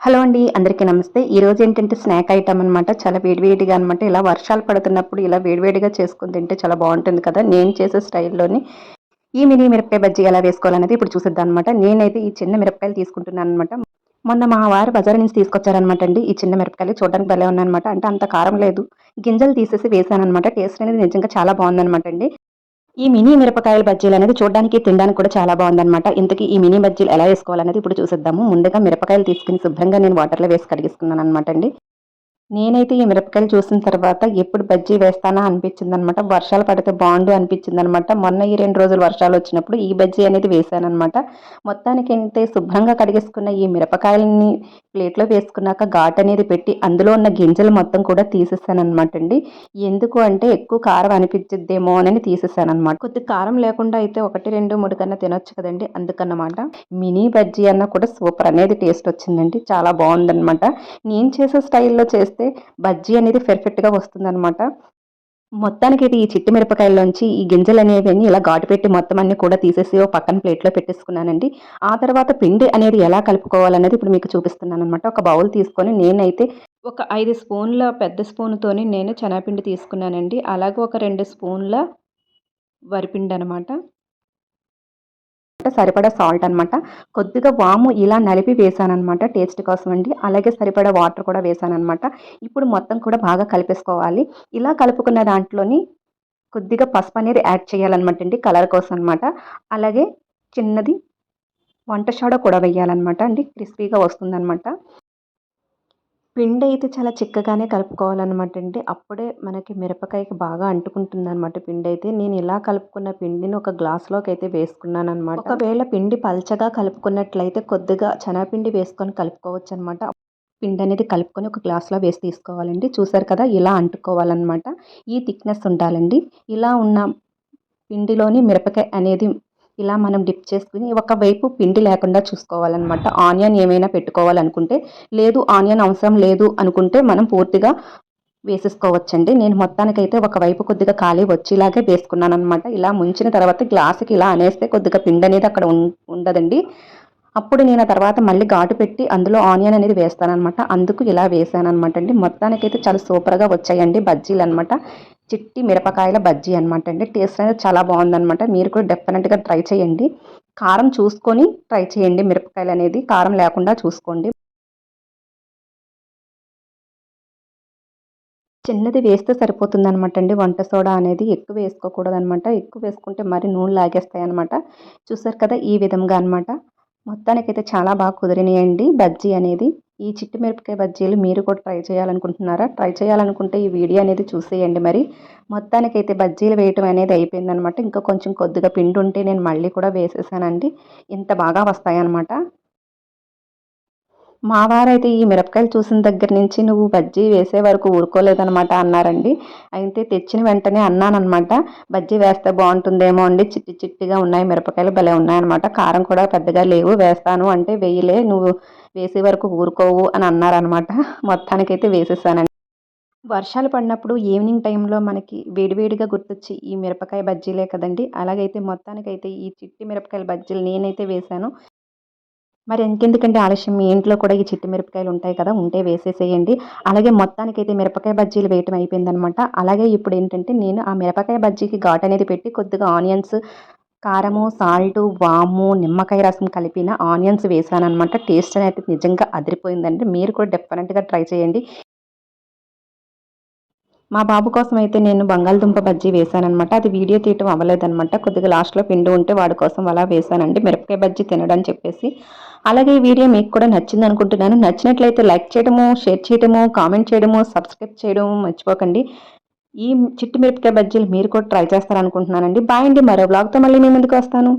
Hello అండి అందరికీ నమస్తే. ఈ రోజు ఏంటంటే స్నాక్ ఐటమ్ అనమాట చాలా వేడివేడిగా అనమాట ఇలా వర్షాలు పడుతున్నప్పుడు ఇలా వేడివేడిగా చేసుకుని తింటే చాలా బాగుంటుంది కదా. నేను చేసే స్టైల్లోని ఈ మినీ మిరపకాయ బజ్జీ ఎలా వేసుకోవాలనేది ఇప్పుడు చూసిద్దాం అనమాట నేనైతే ఈ చిన్న మిరపకాయలు తీసుకుంటున్నాను అనమాట మొన్న మా వారు బజార్ నుంచి తీసుకొచ్చారనమాట అండి. ఈ చిన్న మిరపకాయలు చూడడానికి భలే ఉన్నాయన్నమాట. అంటే అంత కారం లేదు. గింజలు తీసేసి వేసాను అనమాట టేస్ట్ అనేది నిజంగా చాలా బాగుందనమాట అండి. ఈ మినీ మిరపకాయల బజ్జీలు అనేది చూడడానికి తినడానికి కూడా చాలా బాగుందన్నమాట. ఇంతకీ ఈ మినీ బజ్జీలు ఎలా వేసుకోవాలనేది ఇప్పుడు చూసిద్దాము. ముందుగా మిరపకాయలు తీసుకుని శుభ్రంగా నేను వాటర్లో వేసి కడిగిస్తున్నాను అనమాట అండి. నేనైతే ఈ మిరపకాయలు చూసిన తర్వాత ఎప్పుడు బజ్జీ వేస్తానా అనిపించింది అనమాట వర్షాలు పడితే బాగుండు అనిపించింది అనమాట మొన్న ఈ రెండు రోజులు వర్షాలు వచ్చినప్పుడు ఈ బజ్జీ అనేది వేసానమాట మొత్తానికి అయితే శుభ్రంగా కడిగేసుకున్న ఈ మిరపకాయలని ప్లేట్లో వేసుకున్నాక ఘాట్ అనేది పెట్టి అందులో ఉన్న గింజలు మొత్తం కూడా తీసేసాను అనమాట అండి. ఎందుకు అంటే ఎక్కువ కారం అనిపించిద్దేమో అని తీసేసానమాట కొద్ది కారం లేకుండా అయితే ఒకటి రెండు మూడు కన్నా తినొచ్చు కదండి అందుకన్నమాట. మినీ బజ్జీ అన్న కూడా సూపర్ అనేది టేస్ట్ వచ్చిందండి. చాలా బాగుందనమాట. నేను చేసే స్టైల్లో చేస్తే చేస్తే బజ్జీ అనేది పెర్ఫెక్ట్గా వస్తుందన్నమాట. మొత్తానికి అయితే ఈ చిట్టి మిరపకాయల్లోంచి ఈ గింజలు అనేవి ఇలా ఘాటు పెట్టి మొత్తం అన్ని కూడా తీసేసి ఓ పక్కన ప్లేట్లో పెట్టేసుకున్నానండి. ఆ తర్వాత పిండి అనేది ఎలా కలుపుకోవాలనేది ఇప్పుడు మీకు చూపిస్తున్నాను అనమాట ఒక బౌల్ తీసుకొని నేనైతే ఒక ఐదు స్పూన్ల పెద్ద స్పూన్తోని నేను శనగపిండి తీసుకున్నానండి. అలాగే ఒక రెండు స్పూన్ల వరిపిండి అనమాట సరిపడా సాల్ట్ అనమాట కొద్దిగా వాము ఇలా నలిపి వేసానమాట టేస్ట్ కోసం అండి. అలాగే సరిపడా వాటర్ కూడా వేసానమాట ఇప్పుడు మొత్తం కూడా బాగా కలిపేసుకోవాలి. ఇలా కలుపుకున్న దాంట్లోని కొద్దిగా పసుపు అనేది యాడ్ చేయాలన్నమాట అండి కలర్ కోసం అనమాట అలాగే చిన్నది వంట షాడో కూడా వేయాలన్నమాట అండి క్రిస్పీగా వస్తుందన్నమాట. పిండి అయితే చాలా చిక్కగానే కలుపుకోవాలన్నమాట అండి. అప్పుడే మనకి మిరపకాయకి బాగా అంటుకుంటుంది అనమాట పిండి అయితే. నేను ఇలా కలుపుకున్న పిండిని ఒక గ్లాస్లోకి అయితే వేసుకున్నాను అనమాట ఒకవేళ పిండి పల్చగా కలుపుకున్నట్లయితే కొద్దిగా శనగపిండి వేసుకొని కలుపుకోవచ్చు అనమాట పిండి అనేది కలుపుకొని ఒక గ్లాస్లో వేసి తీసుకోవాలండి. చూసారు కదా ఇలా అంటుకోవాలన్నమాట. ఈ థిక్నెస్ ఉండాలండి. ఇలా ఉన్న పిండిలోని మిరపకాయ అనేది ఇలా మనం డిప్ చేసుకుని ఒకవైపు పిండి లేకుండా చూసుకోవాలన్నమాట. ఆనియన్ ఏమైనా పెట్టుకోవాలనుకుంటే లేదు ఆనియన్ అవసరం లేదు అనుకుంటే మనం పూర్తిగా వేసేసుకోవచ్చండి. నేను మొత్తానికైతే ఒకవైపు కొద్దిగా ఖాళీ వచ్చేలాగే వేసుకున్నాను అనమాట ఇలా ముంచిన తర్వాత గ్లాసుకి ఇలా అనేస్తే కొద్దిగా పిండి అనేది అక్కడ ఉండదండి. అప్పుడు నేను ఆ తర్వాత మళ్ళీ ఘాటు పెట్టి అందులో ఆనియన్ అనేది వేస్తానమాట అందుకు ఇలా వేసానమాట అండి. మొత్తానికైతే చాలా సూపర్గా వచ్చాయండి బజ్జీలు అనమాట చిట్టి మిరపకాయల బజ్జీ అనమాట అండి. టేస్ట్ అనేది చాలా బాగుందనమాట మీరు కూడా డెఫినెట్గా ట్రై చేయండి. కారం చూసుకొని ట్రై చేయండి మిరపకాయలు అనేది. కారం లేకుండా చూసుకోండి. చిన్నది వేస్తే సరిపోతుంది అనమాట అండి. వంట సోడా అనేది ఎక్కువ వేసుకోకూడదు అనమాట ఎక్కువ వేసుకుంటే మరి నూనె లాగేస్తాయి అనమాట చూసారు కదా ఈ విధంగా అనమాట మొత్తానికైతే చాలా బాగా కుదిరినాయండి బజ్జీ అనేది. ఈ చిట్టి మిరపకాయ బజ్జీలు మీరు కూడా ట్రై చేయాలనుకుంటున్నారా? ట్రై చేయాలనుకుంటే ఈ వీడియో అనేది చూసేయండి మరి. మొత్తానికైతే బజ్జీలు వేయటం అనేది అయిపోయిందనమాట ఇంకా కొంచెం కొద్దిగా పిండి ఉంటే నేను మళ్ళీ కూడా వేసేసానండి. ఇంత బాగా వస్తాయన్నమాట. మా వారైతే ఈ మిరపకాయలు చూసిన దగ్గర నుంచి నువ్వు బజ్జీ వేసే వరకు ఊరుకోలేదనమాట అన్నారండి. అయితే తెచ్చిన వెంటనే అన్నానమాట బజ్జీ వేస్తే బాగుంటుందేమో అండి చిట్టి చిట్టిగా ఉన్నాయి మిరపకాయలు భలే ఉన్నాయన్నమాట కారం కూడా పెద్దగా లేవు వేస్తాను అంటే వేయలే నువ్వు వేసే వరకు ఊరుకోవు అని అన్నారనమాట మొత్తానికైతే వేసేసానండి. వర్షాలు పడినప్పుడు ఈవినింగ్ టైంలో మనకి వేడివేడిగా గుర్తొచ్చి ఈ మిరపకాయ బజ్జీలే కదండి. అలాగైతే మొత్తానికైతే ఈ చిట్టి మిరపకాయల బజ్జీలు నేనైతే వేశాను మరి ఇంకెందుకంటే ఆలస్యం? మీ ఇంట్లో కూడా ఈ చిట్టి మిరపకాయలు ఉంటాయి కదా ఉంటే వేసేసేయండి. అలాగే మొత్తానికైతే మిరపకాయ బజ్జీలు వేయటం అయిపోయిందనమాట. అలాగే ఇప్పుడు ఏంటంటే నేను ఆ మిరపకాయ బజ్జీకి ఘాట్ అనేది పెట్టి కొద్దిగా ఆనియన్స్ కారము సాల్ట్ వాము నిమ్మకాయ రసం కలిపిన ఆనియన్స్ వేసాను అనమాట టేస్ట్ అనేది నిజంగా అదిరిపోయిందండి. మీరు కూడా డెఫినెట్గా ట్రై చేయండి. మా బాబు కోసం అయితే నేను బంగాళదుంప బజ్జీ వేశానమాట అది వీడియో తీయటం అవ్వలేదనమాట కొద్దిగా లాస్ట్లో పిండి ఉంటే వాడి కోసం అలా వేశానండి. మిరపకాయ బజ్జీ తినడం చెప్పేసి. అలాగే ఈ వీడియో మీకు కూడా నచ్చింది అనుకుంటున్నాను. నచ్చినట్లయితే లైక్ చేయడము షేర్ చేయడము కామెంట్ చేయడము సబ్స్క్రైబ్ చేయడము మర్చిపోకండి. ఈ చిట్టి మిరపకాయ బజ్జీలు మీరు కూడా ట్రై చేస్తారనుకుంటున్నానండి. బాయ్ అండి. మరో బ్లాగ్తో మళ్ళీ మీ ముందుకు వస్తాను.